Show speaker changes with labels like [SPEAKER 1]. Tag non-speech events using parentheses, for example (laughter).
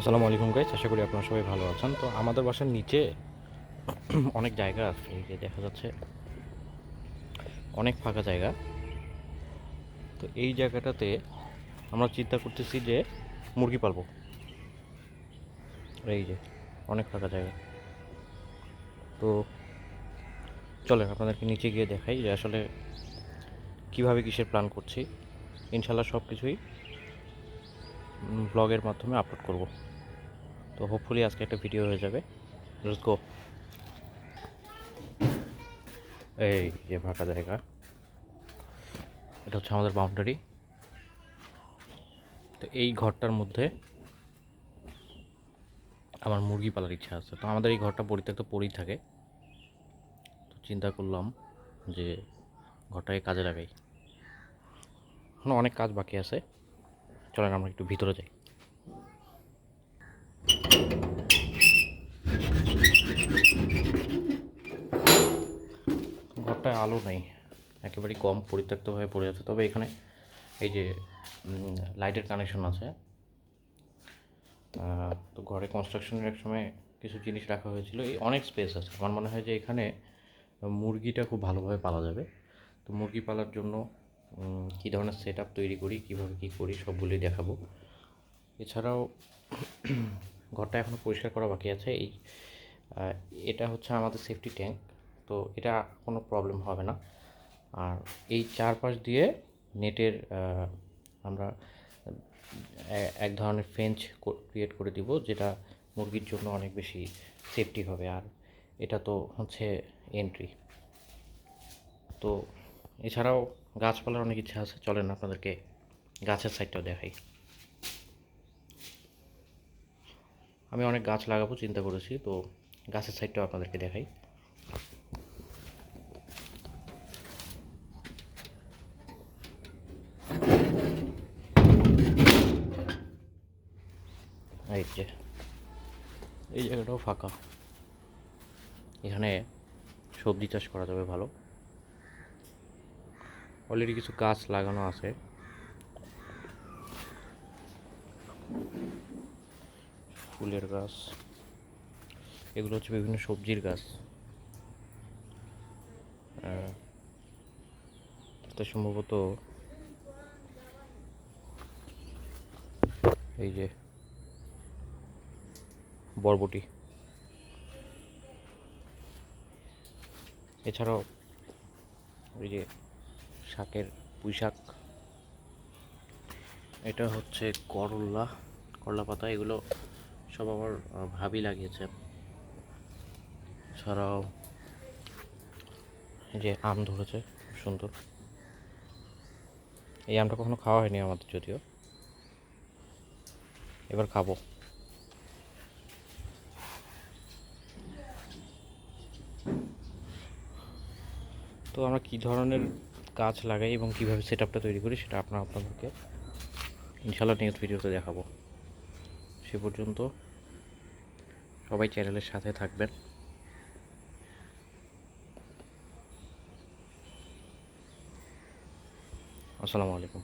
[SPEAKER 1] আসসালামু আলাইকুম গাইস আশা করি আপনারা সবাই ভালো আছেন। তো আমাদের বাসার নিচে অনেক জায়গা আছে, এই যে দেখা যাচ্ছে অনেক ফাঁকা জায়গা। তো এই জায়গাটাতে আমরা চিন্তা করতেছি যে মুরগি পালবো। এই যে অনেক ফাঁকা জায়গা। তো চলেন আপনাদেরকে নিচে গিয়ে দেখাই যে আসলে কীভাবে কিসের প্ল্যান করছি। ইনশাল্লাহ সব কিছুই ব্লগের মাধ্যমে আপলোড করব। তো হোপফুলি আজকে একটা ভিডিও হয়ে যাবে। গো এই যে ফাঁকা জায়গা। এটা হচ্ছে আমাদের বাউন্ডারি তো এই ঘরটার মধ্যে আমার মুরগি পালার ইচ্ছা আছে। তো আমাদের এই ঘরটা পরিত্যক্ত পড়েই থাকে। তো চিন্তা করলাম যে ঘরটাকে কাজে লাগাই। এখনও অনেক কাজ বাকি আছে। চলেন আমরা একটু ভিতরে যাই। ঘরটায় আলো নেই, একেবারেই কম পরিত্যক্তভাবে পড়ে আছে। তবে এখানে এই যে লাইটের কানেকশন আছে। তো ঘরে কনস্ট্রাকশনের এক সময় কিছু জিনিস রাখা হয়েছিল। এই অনেক স্পেস আছে। আমার মনে হয় যে এখানে মুরগিটা খুব ভালোভাবে পালা যাবে। তো মুরগি পালার জন্য কী ধরনের সেট তৈরি করি, কীভাবে কী করি সবগুলোই দেখাবো। এছাড়াও (clears throat) ঘরটা এখনও পরিষ্কার করা বাকি আছে। এই এটা হচ্ছে আমাদের সেফটি ট্যাঙ্ক তো এটা কোনো প্রবলেম হবে না। আর এই চারপাশ দিয়ে নেটের আমরা এক ধরনের ফেঞ্চ ক্রিয়েট করে দিব, যেটা মুরগির জন্য অনেক বেশি সেফটি হবে। আর এটা তো হচ্ছে এন্ট্রি তো এছাড়াও গাছপালার অনেক ইচ্ছা আছে। চলেন আপনাদেরকে গাছের সাইডটাও দেখাই। আমি অনেক গাছ লাগাবো, চিন্তা করেছি, তো গাছের সাইডটাও আপনাদেরকে দেখাই। এই এই জায়গাটাও ফাঁকা। এখানে সবজি চাষ করা যাবে ভালো। অলরেডি কিছু গাছ লাগানো আছে। ফুলের গাছ। এগুলো হচ্ছে বিভিন্ন সবজির গাছ। এটা সম্ভবত এই যে বরবটি। এছাড়াও ওই যে শাকের পুঁই শাক এটা হচ্ছে করলা করলা পাতা, এগুলো সব আমার ভাবি লাগিয়েছে। এছাড়াও এই যে আম ধরেছে, খুব সুন্দর। এই আমটা কখনো খাওয়া হয়নি আমাদের যদিও। এবার খাব। তো আমরা কী ধরনের গাছ লাগাই এবং কীভাবে সেট আপটা তৈরি করি সেটা আপনার আপনাদেরকে ইনশাল্লাহ নেক্সট ভিডিওতে দেখাবো। সে পর্যন্ত সবাই চ্যানেলের সাথে থাকবেন। আসসালামু আলাইকুম।